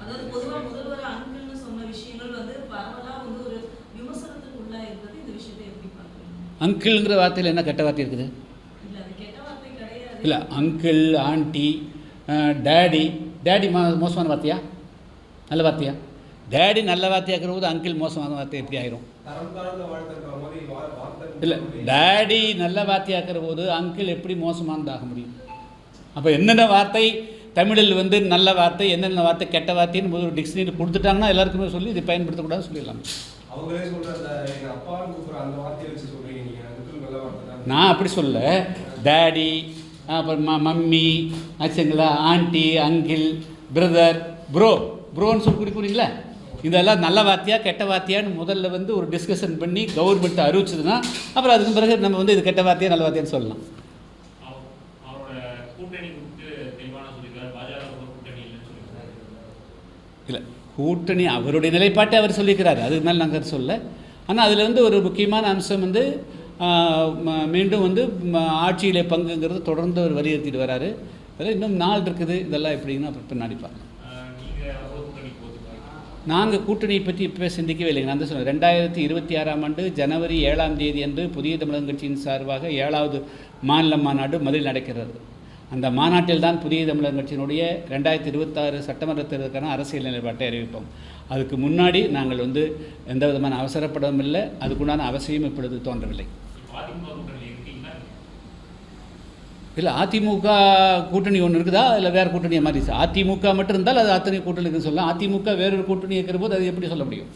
அதாவது பொதுவா முதல்வர் அங்கிள்னு சொன்ன விஷயங்கள் வந்து பரவலா வந்து ஒரு விமர்சனத்துக்கு உள்ளா இருக்கிறது இந்த விஷயத்தை எப்படி பார்க்குறீங்க? அங்கிள்ங்கிற வார்த்தையில் என்ன கெட்ட வார்த்தை இருக்குது? இல்ல அது கெட்ட வார்த்தை கிடையாது. இல்லை அங்கிள் ஆண்டி டேடி. டேடி மோ மோசமான வார்த்தையா? நல்ல வார்த்தையா? டேடி நல்ல வார்த்தையாக்கிற போது அங்கிள் மோசமான வார்த்தை எப்படி ஆயிரும்? இல்லை டேடி நல்ல வார்த்தையாக்கிற போது அங்கிள் எப்படி மோசமானதாக முடியும்? அப்போ என்னென்ன வார்த்தை தமிழில் வந்து நல்ல வார்த்தை என்னென்ன வார்த்தை கெட்ட வார்த்தைன்னு முதல் டிக்ஷனரி கொடுத்துட்டாங்கன்னா எல்லாருக்குமே சொல்லி இதை பயன்படுத்தக்கூடாதுன்னு சொல்லிடலாம். நான் அப்படி சொல்ல டேடி அப்புறம் மம்மி ஆச்சுங்களா ஆண்டி அங்கிள் பிரதர் ப்ரோ ப்ரோன்னு சொல்லி குறிப்பிடுறீங்களா இதெல்லாம் நல்ல வார்த்தையா கெட்ட வார்த்தையான்னு முதல்ல வந்து ஒரு டிஸ்கஷன் பண்ணி கவர்மெண்ட் அறிவிச்சதுன்னா அப்புறம் அதுக்கு பிறகு நம்ம வந்து இது கெட்ட வார்த்தையா நல்ல வார்த்தையான்னு சொல்லலாம். இல்லை கூட்டணி அவருடைய நிலைப்பாட்டை அவர் சொல்லிக்கிறார். அதுக்கு மேலே நாங்கள் சொல்ல. ஆனால் அதில் வந்து ஒரு முக்கியமான அம்சம் வந்து மீண்டும் வந்து ஆட்சியிலே பங்குங்கிறது தொடர்ந்து அவர் வலியுறுத்திட்டு வராரு. அதில் இன்னும் நாள் இருக்குது. இதெல்லாம் எப்படின்னு அப்புறம் பின்னாடி பார்க்கலாம். நாங்கள் கூட்டணியை பற்றி இப்போ சிந்திக்கவே இல்லைங்க. நான் தான் சொன்னேன். ரெண்டாயிரத்தி இருபத்தி ஆறாம் ஆண்டு ஜனவரி ஏழாம் தேதி அன்று புதிய தமிழகம் கட்சியின் சார்பாக ஏழாவது மாநில மாநாடு மதுரையில் நடக்கிறது அந்த மாநாட்டில் தான் புதிய தமிழர் கட்சியினுடைய ரெண்டாயிரத்தி இருபத்தாறு சட்டமன்ற தேர்தலுக்கான அரசியல் நிலைப்பாட்டை அறிவிப்போம். அதுக்கு முன்னாடி நாங்கள் வந்து எந்த விதமான அவசரப்படவும் இல்லை. அதுக்குண்டான அவசியம் இப்பொழுது தோன்றவில்லை. இல்லை அதிமுக கூட்டணி ஒன்று இருக்குதா? இல்லை வேறு கூட்டணியை மாதிரி அதிமுக மட்டும் இருந்தால் அது அத்தனை கூட்டணி இருக்குன்னு சொல்லலாம். அதிமுக வேறொரு கூட்டணி இருக்கிற போது அது எப்படி சொல்ல முடியும்?